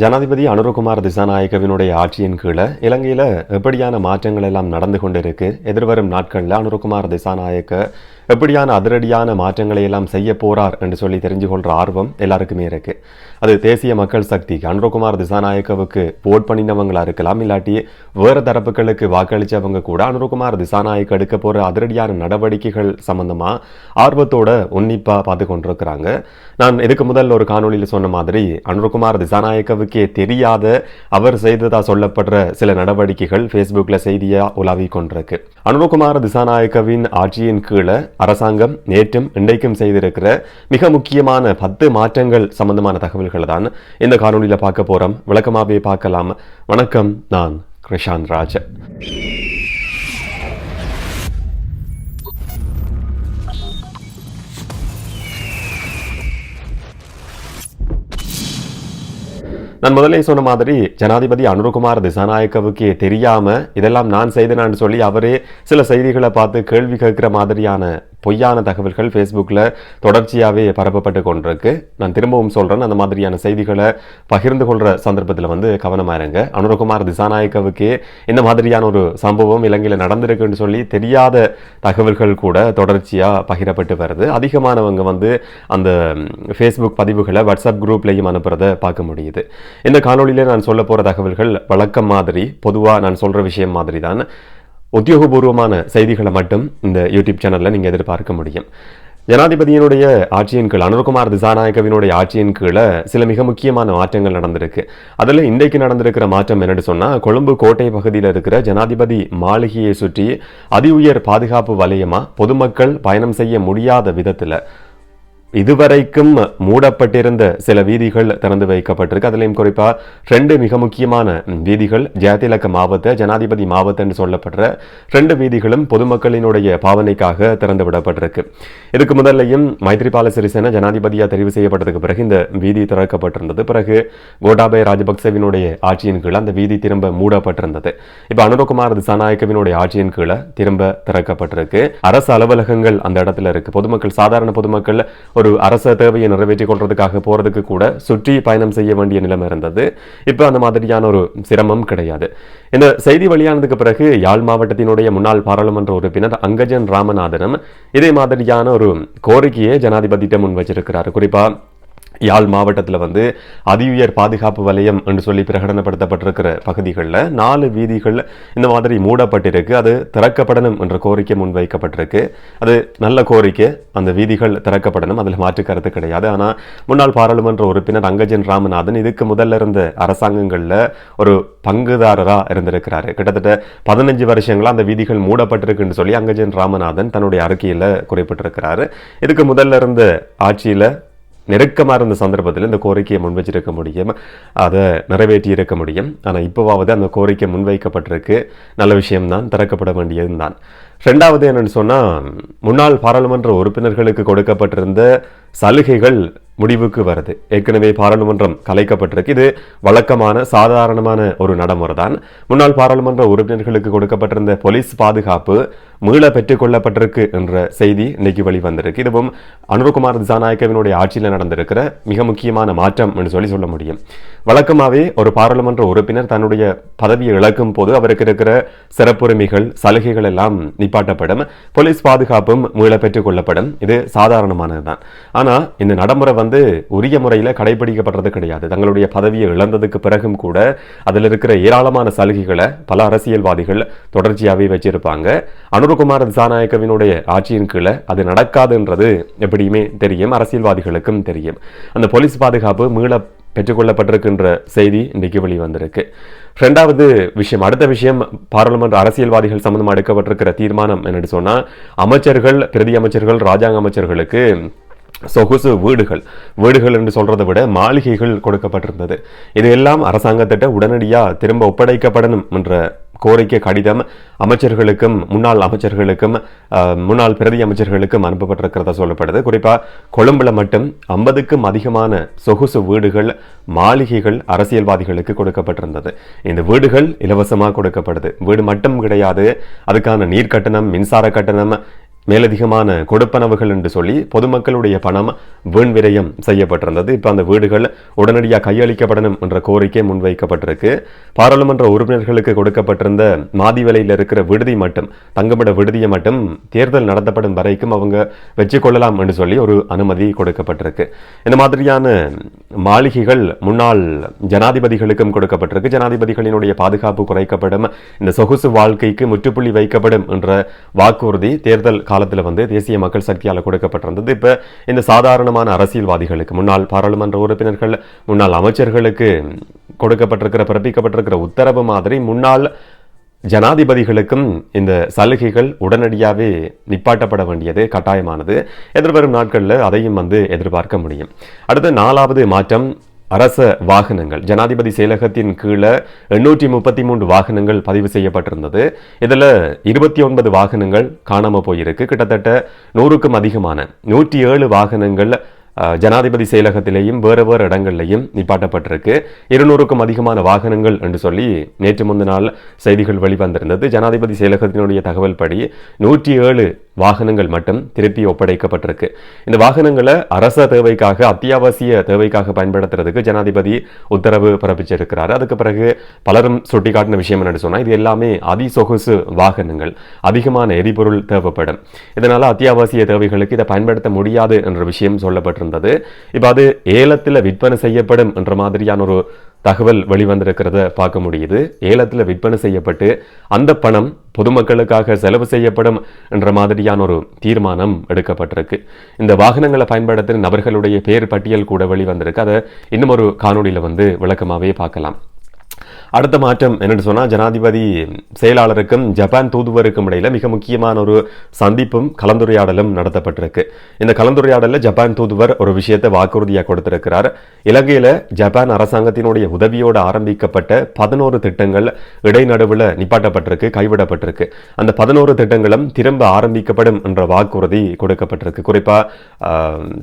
ஜனாதிபதி அனுரகுமார் திசாநாயக்கவினுடைய ஆட்சியின் கீழே இலங்கையில் எப்படியான மாற்றங்கள் எல்லாம் நடந்து கொண்டிருக்கு எதிர்வரும் நாட்களில் அனுரகுமார் திசாநாயக்க எப்படியான அதிரடியான மாற்றங்களை எல்லாம் செய்ய போறார் என்று சொல்லி தெரிஞ்சு கொள்கிற ஆர்வம் எல்லாருக்குமே இருக்கு. அது தேசிய மக்கள் சக்திக்கு அனுரகுமார் திசாநாயக்கவுக்கு ஓட் பண்ணினவங்களா இருக்கலாம் இல்லாட்டி வேறு தரப்புகளுக்கு வாக்களிச்சவங்க கூட அனுரகுமார் திசாநாயக்க எடுக்க போற அதிரடியான நடவடிக்கைகள் சம்பந்தமா ஆர்வத்தோட உன்னிப்பா பார்த்து கொண்டிருக்கிறாங்க. நான் இதுக்கு முதல்ல ஒரு காணொளியில் சொன்ன மாதிரி அனுரகுமார் திசாநாயக்கவுக்கு தெரியாத அவர் செய்ததா சொல்லப்படுற சில நடவடிக்கைகள் ஃபேஸ்புக்கில் செய்தியா உலாவி கொண்டிருக்கு. அனுரகுமார் திசாநாயக்கவின் ஆட்சியின் கீழே அரசாங்கம் நேற்றும் இன்றைக்கும் செய்திருக்கிற மிக முக்கியமான பத்து மாற்றங்கள் சம்பந்தமான தகவல்களை தான் இந்த காணொலியில் பார்க்க போறோம். விளக்கமாகவே பார்க்கலாம். வணக்கம் நான் கிருஷாந்த் ராஜன். நான் முதலே சொன்ன மாதிரி ஜனாதிபதி அனுருகுமார் திசாநாயக்கவுக்கே தெரியாம இதெல்லாம் நான் செய்தேனான்னு சொல்லி அவரே சில செய்திகளை பார்த்து கேள்வி கேட்குற மாதிரியான பொய்யான தகவல்கள் ஃபேஸ்புக்கில் தொடர்ச்சியாகவே பரப்பப்பட்டு கொண்டிருக்கு. நான் திரும்பவும் சொல்கிறேன் அந்த மாதிரியான செய்திகளை பகிர்ந்து கொள்கிற சந்தர்ப்பத்தில் வந்து கவனமாக இருங்க. அனுரகுமார் திசாநாயக்கவுக்கே இந்த மாதிரியான ஒரு சம்பவம் இலங்கையில் நடந்திருக்குன்னு சொல்லி தெரியாத தகவல்கள் கூட தொடர்ச்சியாக பகிரப்பட்டு வருது. அதிகமானவங்க வந்து அந்த ஃபேஸ்புக் பதிவுகளை வாட்ஸ்அப் குரூப்லேயும் அனுப்புகிறத பார்க்க முடியுது. இந்த காணொலியில் நான் சொல்ல போகிற தகவல்கள் வழக்கம் மாதிரி பொதுவாக நான் சொல்கிற விஷயம் மாதிரி தான் உத்தியோகபூர்வமான செய்திகளை மட்டும் இந்த யூடியூப் சேனலில் நீங்கள் எதிர்பார்க்க முடியும். ஜனாதிபதியினுடைய ஆட்சியின் கீழ் அனுர்குமார் திசாநாயகவினுடைய ஆட்சியின் கீழே சில மிக முக்கியமான மாற்றங்கள் நடந்திருக்கு. அதில் இன்றைக்கு நடந்திருக்கிற மாற்றம் என்னென்னு சொன்னால் கொழும்பு கோட்டை பகுதியில் இருக்கிற ஜனாதிபதி மாளிகையை சுற்றி அதி உயர் பாதுகாப்பு வலயமா பொதுமக்கள் பயணம் செய்ய முடியாத விதத்தில் இதுவரைக்கும் மூடப்பட்டிருந்த சில வீதிகள் திறந்து வைக்கப்பட்டிருக்கு. அதுலேயும் குறிப்பாக ரெண்டு மிக முக்கியமான வீதிகள் ஜாதிலக்க மாவட்ட ஜனாதிபதி மாவட்ட என்று சொல்லப்படுற ரெண்டு வீதிகளும் பொதுமக்களினுடைய பாவனைக்காக திறந்து விடப்பட்டிருக்கு. இதுக்கு முதல்லையும் மைத்ரிபால சிறிசேன ஜனாதிபதியாக தெரிவு செய்யப்பட்டதுக்கு பிறகு இந்த வீதி திறக்கப்பட்டிருந்தது. பிறகு கோட்டாபய ராஜபக்சவினுடைய ஆட்சியின் கீழே அந்த வீதி திரும்ப மூடப்பட்டிருந்தது. இப்போ அனுரகுமார் திசாநாயக்கவினுடைய ஆட்சியின் கீழே திரும்ப திறக்கப்பட்டிருக்கு. அரசு அலுவலகங்கள் அந்த இடத்துல இருக்கு. பொதுமக்கள் சாதாரண பொதுமக்கள் ஒரு அரச தேவையை நிறைவேற்றிக் கொள்றதுக்காக போறதுக்கு கூட சுற்றி பயணம் செய்ய வேண்டிய நிலைமை இருந்தது. இப்போ அந்த மாதிரியான ஒரு சிரமம் கிடையாது. இந்த செய்தி வெளியானதுக்கு பிறகு யாழ் மாவட்டத்தினுடைய முன்னாள் பாராளுமன்ற உறுப்பினர் அங்கஜன் ராமநாதனும் இதே மாதிரியான ஒரு கோரிக்கையை ஜனாதிபதியிட்ட முன் வச்சிருக்கிறார் குறிப்பா யாழ் மாவட்டத்தில் வந்து அதிஉயர் பாதுகாப்பு வலயம் என்று சொல்லி பிரகடனப்படுத்தப்பட்டிருக்கிற பகுதிகளில் நாலு வீதிகள் இந்த மாதிரி மூடப்பட்டிருக்கு. அது திறக்கப்படணும் என்ற கோரிக்கை முன்வைக்கப்பட்டிருக்கு. அது நல்ல கோரிக்கை. அந்த வீதிகள் திறக்கப்படணும். அதில் மாற்று கருத்து கிடையாது. ஆனால் முன்னாள் பாராளுமன்ற உறுப்பினர் அங்கஜன் ராமநாதன் இதுக்கு முதல்ல இருந்த அரசாங்கங்களில் ஒரு பங்குதாரராக இருந்திருக்கிறாரு. கிட்டத்தட்ட பதினஞ்சு வருஷங்களாக அந்த வீதிகள் மூடப்பட்டிருக்குன்னு சொல்லி அங்கஜன் ராமநாதன் தன்னுடைய அறிக்கையில் குறிப்பிட்டிருக்கிறாரு. இதுக்கு முதல்ல இருந்த ஆட்சியில் நெருக்கமாக இருந்த சந்தர்ப்பத்தில் இந்த கோரிக்கையை முன்வச்சிருக்க முடியும். அதை நிறைவேற்றி இருக்க முடியும். ஆனால் இப்போவாவது அந்த கோரிக்கை முன்வைக்கப்பட்டிருக்கு. நல்ல விஷயம்தான் திறக்கப்பட வேண்டியது தான் ரெண்டாவது என்னன்னு சொன்னால் முன்னாள் பாராளுமன்ற உறுப்பினர்களுக்கு கொடுக்கப்பட்டிருந்த சலுகைகள் முடிவுக்கு வருது. ஏற்கனவே பாராளுமன்றம் கலைக்கப்பட்டிருக்கு. இது வழக்கமான சாதாரணமான ஒரு நடைமுறை தான் முன்னாள் பாராளுமன்ற உறுப்பினர்களுக்கு கொடுக்கப்பட்டிருந்த போலீஸ் பாதுகாப்பு மீள பெற்றுக்கொள்ளப்பட்டிருக்கு என்ற செய்தி இன்னைக்கு வெளிவந்திருக்கு. இதுவும் அனுர்குமார் திசாநாயக்கவினுடைய ஆட்சியில் நடந்திருக்கிற மிக முக்கியமான மாற்றம் என்று சொல்லி சொல்ல முடியும். வழக்கமாகவே ஒரு பாராளுமன்ற உறுப்பினர் தன்னுடைய பதவியை இழக்கும் போது அவருக்கு இருக்கிற சிறப்புரிமைகள் சலுகைகள் எல்லாம் நிப்பாட்டப்படும் போலீஸ் பாதுகாப்பும் மீள பெற்றுக் கொள்ளப்படும். இது சாதாரணமானதுதான். ஆனால் இந்த நடைமுறை வந்து உரிய முறையில் கடைபிடிக்கப்படுறது கிடையாது. தங்களுடைய பதவியை இழந்ததுக்கு பிறகும் கூட அதில் இருக்கிற ஏராளமான சலுகைகளை பல அரசியல்வாதிகள் தொடர்ச்சியாகவே வச்சிருப்பாங்க. அனுருகுமார் திசாநாயக்கவினுடைய ஆட்சியின் கீழே அது நடக்காதுன்றது எப்படியுமே தெரியும். அரசியல்வாதிகளுக்கும் தெரியும். அந்த போலீஸ் பாதுகாப்பு மீள பெற்றுக்கொள்ளப்பட்டிருக்கின்ற செய்தி இன்றைக்கு வெளிவந்திருக்கு. ரெண்டாவது விஷயம் அடுத்த விஷயம் பாராளுமன்ற அரசியல்வாதிகள் சம்பந்தமாக எடுக்கப்பட்டிருக்கிற தீர்மானம் என்னென்னு சொன்னால் அமைச்சர்கள் பிரதி அமைச்சர்கள் ராஜாங்க அமைச்சர்களுக்கு சொகுசு வீடுகள் வீடுகள் என்று சொல்றதை விட மாளிகைகள் கொடுக்கப்பட்டிருந்தது. இது எல்லாம் அரசாங்கத்திட்ட உடனடியாக திரும்ப ஒப்படைக்கப்படணும் என்ற கோரிக்கை கடிதம் அமைச்சர்களுக்கும் முன்னாள் அமைச்சர்களுக்கும் முன்னாள் பிரதி அமைச்சர்களுக்கும் அனுப்பப்பட்டிருக்கிறதா சொல்லப்படுது. குறிப்பாக கொழும்புல மட்டும் ஐம்பதுக்கும் அதிகமான சொகுசு வீடுகள் மாளிகைகள் அரசியல்வாதிகளுக்கு கொடுக்கப்பட்டிருந்தது. இந்த வீடுகள் இலவசமாக கொடுக்கப்படுது. வீடு மட்டும் கிடையாது அதுக்கான நீர் கட்டணம் மின்சார கட்டணம் மேலதிகமான கொடுப்பனவுகள் என்று சொல்லி பொதுமக்களுடைய பணம் வீண் விரயம் செய்யப்பட்டிருந்தது. இப்போ அந்த வீடுகள் உடனடியாக கையளிக்கப்படணும் என்ற கோரிக்கை முன்வைக்கப்பட்டிருக்கு. பாராளுமன்ற உறுப்பினர்களுக்கு கொடுக்கப்பட்டிருந்த மாதி விலையில் இருக்கிற விடுதி மட்டும் தங்குமிட விடுதியை மட்டும் தேர்தல் நடத்தப்படும் வரைக்கும் அவங்க வச்சு கொள்ளலாம் என்று சொல்லி ஒரு அனுமதி கொடுக்கப்பட்டிருக்கு. இந்த மாதிரியான மாளிகைகள் முன்னாள் ஜனாதிபதிகளுக்கும் கொடுக்கப்பட்டிருக்கு. ஜனாதிபதிகளினுடைய பாதுகாப்பு குறைக்கப்படும் இந்த சொகுசு வாழ்க்கைக்கு முற்றுப்புள்ளி வைக்கப்படும் என்ற வாக்குறுதி தேர்தல் காலத்தில் வந்து தேசிய மக்கள் சக்தியால் கொடுக்கப்பட்டிருந்தது. இப்போ இந்த சாதாரணமான அரசியல்வாதிகளுக்கு முன்னாள் பாராளுமன்ற உறுப்பினர்கள் முன்னாள் அமைச்சர்களுக்கு கொடுக்கப்பட்டிருக்கிற பிறப்பிக்கப்பட்டிருக்கிற உத்தரவு மாதிரி முன்னாள் ஜனாதிபதிகளுக்கும் இந்த சலுகைகள் உடனடியாகவே நிப்பாட்டப்பட வேண்டியது கட்டாயமானது. எதிர்வரும் நாட்களில் அதையும் வந்து எதிர்பார்க்க முடியும். அடுத்து நாலாவது மாற்றம் அரச வாகனங்கள் ஜனாதிபதி செயலகத்தின் கீழே எண்ணூற்றி முப்பத்தி மூன்று வாகனங்கள் பதிவு செய்யப்பட்டிருந்தது. இதில் இருபத்தி ஒன்பது வாகனங்கள் காணாமல் போயிருக்கு. கிட்டத்தட்ட நூறுக்கும் அதிகமான நூற்றி ஏழு வாகனங்கள் ஜனாதிபதி செயலகத்திலேயும் வேறு வேறு இடங்கள்லையும் நிப்பாட்டப்பட்டிருக்கு. இருநூறுக்கும் அதிகமான வாகனங்கள் என்று சொல்லி நேற்று முந்தினால் செய்திகள் வெளிவந்திருந்தது. ஜனாதிபதி செயலகத்தினுடைய தகவல் படி நூற்றி ஏழு வாகனங்கள் மட்டும் திருப்பி ஒப்படைக்கப்பட்டிருக்கு. இந்த வாகனங்களை அரச தேவைக்காக அத்தியாவசிய தேவைக்காக பயன்படுத்துறதுக்கு ஜனாதிபதி உத்தரவு பிறப்பிச்சிருக்கிறார். அதுக்கு பிறகு பலரும் சுட்டிக்காட்டின விஷயம் என்னன்னு சொன்னால் இது எல்லாமே அதிசொகுசு வாகனங்கள். அதிகமான எரிபொருள் தேவைப்படும். இதனால் அத்தியாவசிய தேவைகளுக்கு இதை பயன்படுத்த முடியாது என்ற விஷயம் சொல்லப்பட்டிருந்தது. இப்போ அது ஏலத்தில் விற்பனை செய்யப்படும் என்ற மாதிரியான ஒரு தகவல் வெளிவந்திருக்கிறத பார்க்க முடியுது. ஏலத்தில் விற்பனை செய்யப்பட்டு அந்த பணம் பொதுமக்களுக்காக செலவு செய்யப்படும் என்ற மாதிரியான ஒரு தீர்மானம் எடுக்கப்பட்டிருக்கு. இந்த வாகனங்களை பயன்படுத்துகிற நபர்களுடைய பேர் பட்டியல் கூட வெளிவந்திருக்கு. அதை இன்னும் ஒரு காணொலியில் வந்து விளக்கமாகவே பார்க்கலாம். அடுத்த மாற்றம் என்னென்னு சொன்னால் ஜனாதிபதி செயலாளருக்கும் ஜப்பான் தூதுவருக்கும் இடையில் மிக முக்கியமான ஒரு சந்திப்பும் கலந்துரையாடலும் நடத்தப்பட்டிருக்கு. இந்த கலந்துரையாடலில் ஜப்பான் தூதுவர் ஒரு விஷயத்தை வாக்குறுதியாக கொடுத்திருக்கிறார். இலங்கையில் ஜப்பான் அரசாங்கத்தினுடைய உதவியோடு ஆரம்பிக்கப்பட்ட பதினோரு திட்டங்கள் இடைநடுவில் நிப்பாட்டப்பட்டிருக்கு கைவிடப்பட்டிருக்கு. அந்த பதினோரு திட்டங்களும் திரும்ப ஆரம்பிக்கப்படும் என்ற வாக்குறுதி கொடுக்கப்பட்டிருக்கு. குறிப்பாக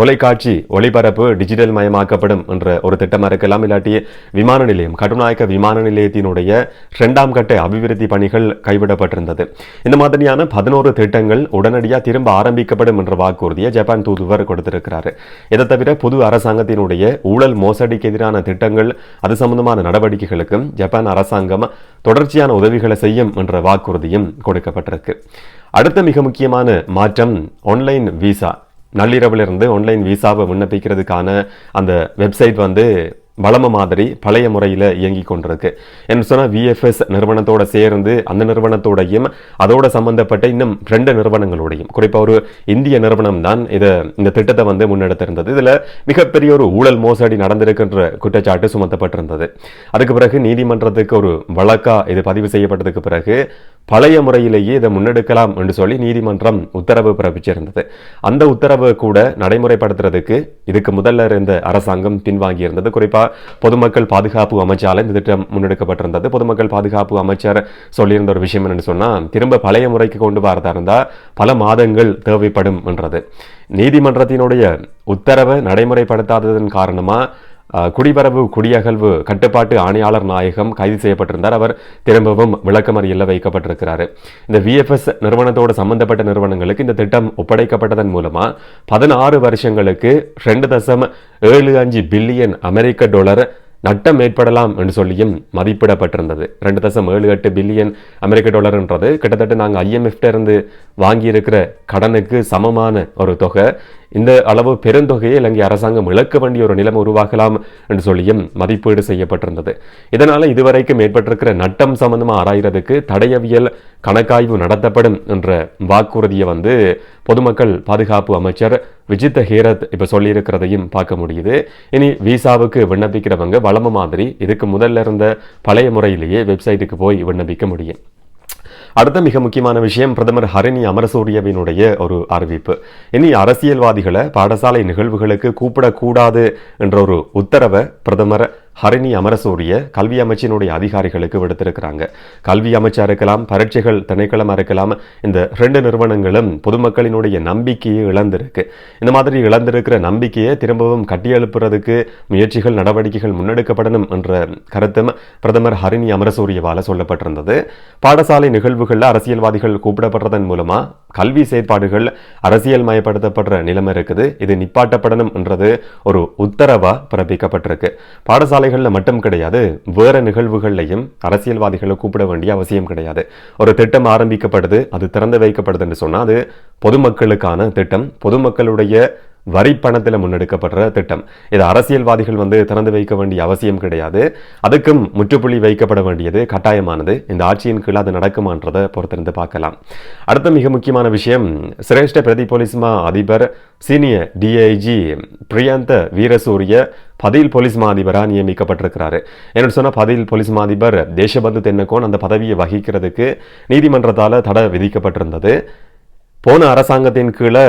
தொலைக்காட்சி ஒளிபரப்பு டிஜிட்டல் மயமாக்கப்படும் என்ற ஒரு திட்டமாக இருக்கலாம் இல்லாட்டி விமான நிலையம் கட்டுநாயக்க விமான நிலையத்தினுடைய இரண்டாம் கட்ட அபிவிருத்தி பணிகள் கைவிடப்பட்டிருந்தது. இந்த மாதிரியான பதினோரு திட்டங்கள் உடனடியாக திரும்ப ஆரம்பிக்கப்படும் என்ற வாக்குறுதியை ஜப்பான் தூதுவர் கொடுத்திருக்கிறார். இதை தவிர புது அரசாங்கத்தினுடைய ஊழல் மோசடிக்கு எதிரான திட்டங்கள் அது சம்பந்தமான நடவடிக்கைகளுக்கும் ஜப்பான் அரசாங்கம் தொடர்ச்சியான உதவிகளை செய்யும் என்ற வாக்குறுதியும் கொடுக்கப்பட்டிருக்கு. அடுத்த மிக முக்கியமான மாற்றம் ஆன்லைன் விசா. நள்ளிரவிலிருந்து ஆன்லைன் விசாவை விண்ணப்பிக்கிறதுக்கான அந்த வெப்சைட் வந்து வளம மாதிரி பழைய முறையில் இயங்கி கொண்டிருக்கு. என்ன சொன்னால் விஎஃப்எஸ் நிறுவனத்தோட சேர்ந்து அந்த நிறுவனத்தோடையும் அதோட சம்பந்தப்பட்ட இன்னும் ரெண்டு நிறுவனங்களோடையும். குறிப்பாக ஒரு இந்திய நிறுவனம் தான் இதை இந்த திட்டத்தை வந்து முன்னெடுத்திருந்தது. இதில் மிகப்பெரிய ஒரு ஊழல் மோசடி நடந்திருக்கின்ற குற்றச்சாட்டு சுமத்தப்பட்டிருந்தது. அதுக்கு பிறகு நீதிமன்றத்துக்கு ஒரு வழக்கா இது பதிவு செய்யப்பட்டதுக்கு பிறகு பழைய முறையிலேயே இதை முன்னெடுக்கலாம் என்று சொல்லி நீதிமன்றம் உத்தரவு பிறப்பிச்சிருந்தது. அந்த உத்தரவு கூட நடைமுறைப்படுத்துறதுக்கு இதுக்கு முதல்ல இருந்த அரசாங்கம் பின்வாங்கியிருந்தது. இருந்தது பொதுமக்கள் பாதுகாப்பு அமைச்சால் இந்த திட்டம் முன்னெடுக்கப்பட்டிருந்தது. பொதுமக்கள் பாதுகாப்பு அமைச்சர் சொல்லியிருந்த ஒரு விஷயம் என்னன்னு சொன்னால் திரும்ப பழைய முறைக்கு கொண்டு வரதா இருந்தால் பல மாதங்கள் தேவைப்படும் என்றது நீதிமன்றத்தினுடைய உத்தரவை நடைமுறைப்படுத்தாததன் காரணமாக குடிபரவு குடிவரவு கட்டுப்பாட்டு ஆணையாளர் நாயகம் கைது செய்யப்பட்டிருந்தார். அவர் திரும்பவும் விளக்கமறியில் வைக்கப்பட்டிருக்கிறார். இந்த விஎஃப்எஸ் நிறுவனத்தோடு சம்பந்தப்பட்ட நிறுவனங்களுக்கு இந்த திட்டம் ஒப்படைக்கப்பட்டதன் மூலமாக பதினாறு வருஷங்களுக்கு ரெண்டு தசம் ஏழு அஞ்சு பில்லியன் அமெரிக்க டாலர் நட்டம் ஏற்படலாம் என்று சொல்லியும் மதிப்பிடப்பட்டிருந்தது. ரெண்டு தசம் ஏழு எட்டு பில்லியன் அமெரிக்க டாலர்ன்றது கிட்டத்தட்ட நாங்கள் ஐஎம்எஃப்ட இருந்து வாங்கியிருக்கிற கடனுக்கு சமமான ஒரு தொகை. இந்த அளவு பெருந்தொகையை இலங்கை அரசாங்கம் இழக்க வேண்டிய ஒரு நிலம் உருவாகலாம் என்று சொல்லியும் மதிப்பீடு செய்யப்பட்டிருந்தது. இதனால் இதுவரைக்கும் ஏற்பட்டிருக்கிற நட்டம் சம்பந்தமாக ஆராய்கிறதுக்கு தடயவியல் கணக்காய்வு நடத்தப்படும் என்ற வாக்குறுதியை வந்து பொதுமக்கள் பாதுகாப்பு அமைச்சர் விஜித்த ஹேரத் இப்போ சொல்லியிருக்கிறதையும் பார்க்க முடியுது. இனி விசாவுக்கு விண்ணப்பிக்கிறவங்க வளம மாதிரி இதுக்கு முதல்ல இருந்த பழைய முறையிலேயே வெப்சைட்டுக்கு போய் விண்ணப்பிக்க முடியும். அடுத்த மிக முக்கியமான விஷயம் பிரதமர் ஹரிணி அமரசூரியவினுடைய ஒரு அறிவிப்பு. இனி அரசியல்வாதிகளை பாடசாலை நிகழ்வுகளுக்கு கூப்பிடக்கூடாது என்ற ஒரு உத்தரவை பிரதமர் ஹரிணி அமரசூரிய கல்வி அமைச்சினுடைய அதிகாரிகளுக்கு விடுத்திருக்கிறாங்க. கல்வி அமைச்சா இருக்கலாம் பரீட்சைகள் திணைக்களமாக இருக்கலாம் இந்த ரெண்டு நிறுவனங்களும் பொதுமக்களினுடைய நம்பிக்கையை இழந்திருக்கு. இந்த மாதிரி இழந்திருக்கிற நம்பிக்கையை திரும்பவும் கட்டியெழுப்புறதுக்கு முயற்சிகள் நடவடிக்கைகள் முன்னெடுக்கப்படணும் என்ற கருத்தும் பிரதமர் ஹரிணி அமரசூரியவால சொல்லப்பட்டிருந்தது. பாடசாலை நிகழ்வுகளில் அரசியல்வாதிகள் கூப்பிடப்படுறதன் மூலமா கல்வி செயற்பாடுகள் அரசியல் மயப்படுத்தப்படுற நிலைமை இருக்குது. இது நிப்பாட்டப்படணும் என்றது ஒரு உத்தரவா பிறப்பிக்கப்பட்டிருக்கு. பாடசாலை சாலைகளில் மட்டும் கிடையாது வேறு நிகழ்வுகள்லையும் அரசியல்வாதிகளை கூப்பிட வேண்டிய அவசியம் கிடையாது. ஒரு திட்டம் ஆரம்பிக்கப்படுது அது திறந்து வைக்கப்படுதுன்னு சொன்னால் அது பொதுமக்களுக்கான திட்டம். பொதுமக்களுடைய வரி பணத்தில் முன்னெடுக்கப்படுற திட்டம். இது அரசியல்வாதிகள் வந்து திறந்து வைக்க வேண்டிய அவசியம் கிடையாது. அதுக்கும் முற்றுப்புள்ளி வைக்கப்பட வேண்டியது கட்டாயமானது. இந்த ஆட்சியின் கீழ் அது நடக்குமான்றதை பொறுத்திருந்து பார்க்கலாம். அடுத்த மிக முக்கியமான விஷயம் சிரேஷ்ட பிரதி போலீஸ்மா அதிபர் சீனியர் டிஐஜி பிரியந்த வீரசூரிய பதில் போலீஸ் மா அதிபராக நியமிக்கப்பட்டிருக்கிறாரு. என்னோட சொன்னால் பதில் போலீஸ் மா அதிபர் தேசபந்து தென்னக்கோன் அந்த பதவியை வகிக்கிறதுக்கு நீதிமன்றத்தால் தடை விதிக்கப்பட்டிருந்தது. போன அரசாங்கத்தின் கீழே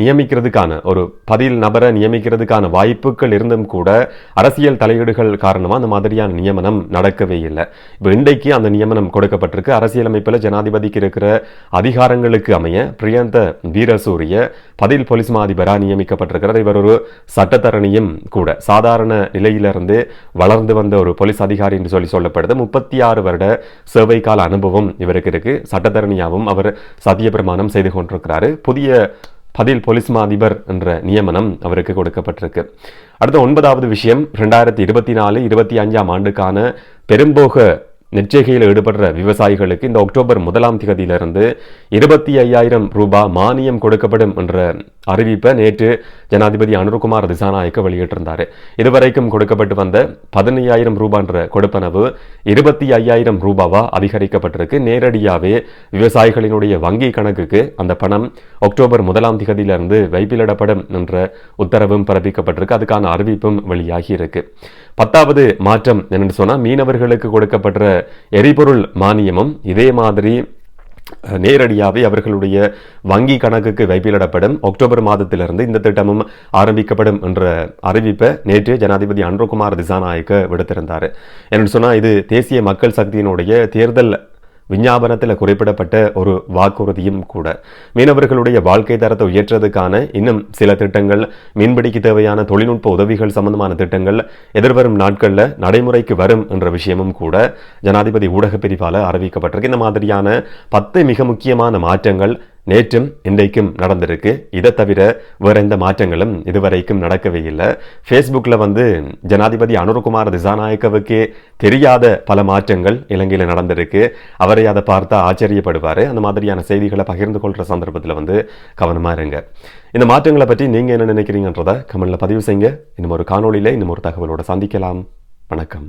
நியமிக்கிறதுக்கான ஒரு பதில் நபரை நியமிக்கிறதுக்கான வாய்ப்புகள் இருந்தும் கூட அரசியல் தலையீடுகள் காரணமாக அந்த மாதிரியான நியமனம் நடக்கவே இல்லை. இப்போ இன்றைக்கு அந்த நியமனம் கொடுக்கப்பட்டிருக்கு. அரசியலமைப்பில் ஜனாதிபதிக்கு இருக்கிற அதிகாரங்களுக்கு அமைய பிரியந்த வீரசூரிய பதில் போலீஸ் மாதிபராக நியமிக்கப்பட்டிருக்கிறார். இவர் ஒரு சட்டத்தரணியும் கூட. சாதாரண நிலையிலிருந்து வளர்ந்து வந்த ஒரு போலீஸ் அதிகாரி என்று சொல்லி சொல்லப்படுது. முப்பத்தி ஆறு வருட சேவை கால அனுபவம் இவருக்கு இருக்கு. சட்டத்தரணியாகவும் அவர் சத்தியப்பிரமாணம் செய்து கொண்டிருக்கிறாரு. புதிய பதில் போலீஸ் மா அதிபர் என்ற நியமனம் அவருக்கு கொடுக்கப்பட்டிருக்கு. அடுத்த ஒன்பதாவது விஷயம் ரெண்டாயிரத்தி இருபத்தி நாலு இருபத்தி அஞ்சாம் ஆண்டுக்கான பெரும்போக நெற்செய்கையில் ஈடுபடுற விவசாயிகளுக்கு இந்த அக்டோபர் முதலாம் தேதியிலிருந்து இருபத்தி ஐயாயிரம் ரூபாய் மானியம் கொடுக்கப்படும் என்ற அறிவிப்பை நேற்று ஜனாதிபதி அனுர்குமார் திசாநாயக்க வெளியிட்டிருந்தார். இதுவரைக்கும் கொடுக்கப்பட்டு வந்த பதினையாயிரம் ரூபான்ற கொடுப்பனவு இருபத்தி ஐயாயிரம் ரூபாவா அதிகரிக்கப்பட்டிருக்கு. நேரடியாகவே விவசாயிகளினுடைய வங்கி கணக்குக்கு அந்த பணம் அக்டோபர் முதலாம் தேதியிலிருந்து வைப்பிலிடப்படும் என்ற உத்தரவும் பிறப்பிக்கப்பட்டிருக்கு. அதுக்கான அறிவிப்பும் வெளியாகி இருக்கு. பத்தாவது மாற்றம் என்னென்னு சொன்னால் மீனவர்களுக்கு கொடுக்கப்பட்ட எரிபொருள் மானியமும் இதே மாதிரி நேரடியாகவே அவர்களுடைய வங்கி கணக்குக்கு வைப்பிலிடப்படும் அக்டோபர் மாதத்திலிருந்து இந்த திட்டமும் ஆரம்பிக்கப்படும் என்ற அறிவிப்பை நேற்று ஜனாதிபதி அன்ரோகுமார் திசாநாயக்க விடுத்திருந்தார். என்று சொன்னால் இது தேசிய மக்கள் சக்தியினுடைய தேர்தல் விஞ்ஞாபனத்தில் குறிப்பிடப்பட்ட ஒரு வாக்குறுதியும் கூட. மீனவர்களுடைய வாழ்க்கை தரத்தை உயர்த்துறதுக்கான இன்னும் சில திட்டங்கள் மீன்பிடிக்கு தேவையான தொழில்நுட்ப உதவிகள் சம்பந்தமான திட்டங்கள் எதிர்வரும் நாட்களில் நடைமுறைக்கு வரும் என்ற விஷயமும் கூட ஜனாதிபதி ஊடக பிரிவால் அறிவிக்கப்பட்டிருக்கு. இந்த மாதிரியான பத்து மிக முக்கியமான மாற்றங்கள் நேற்றும் இன்றைக்கும் நடந்திருக்கு. இதை தவிர வேற எந்த மாற்றங்களும் இதுவரைக்கும் நடக்கவே இல்லை. ஃபேஸ்புக்கில் வந்து ஜனாதிபதி அனுர்குமார் திசாநாயக்கவுக்கே தெரியாத பல மாற்றங்கள் இலங்கையில் நடந்திருக்கு. அவரை அதை பார்த்தா ஆச்சரியப்படுவார். அந்த மாதிரியான செய்திகளை பகிர்ந்து கொள்கிற சந்தர்ப்பத்தில் வந்து கவனமாக இருங்க. இந்த மாற்றங்களை பற்றி நீங்கள் என்ன நினைக்கிறீங்கன்றதை கமெண்ட்ல பதிவு செய்யுங்க. இன்னும் ஒரு காணொலியில் இன்னும் ஒரு தகவலோடு சந்திக்கலாம். வணக்கம்.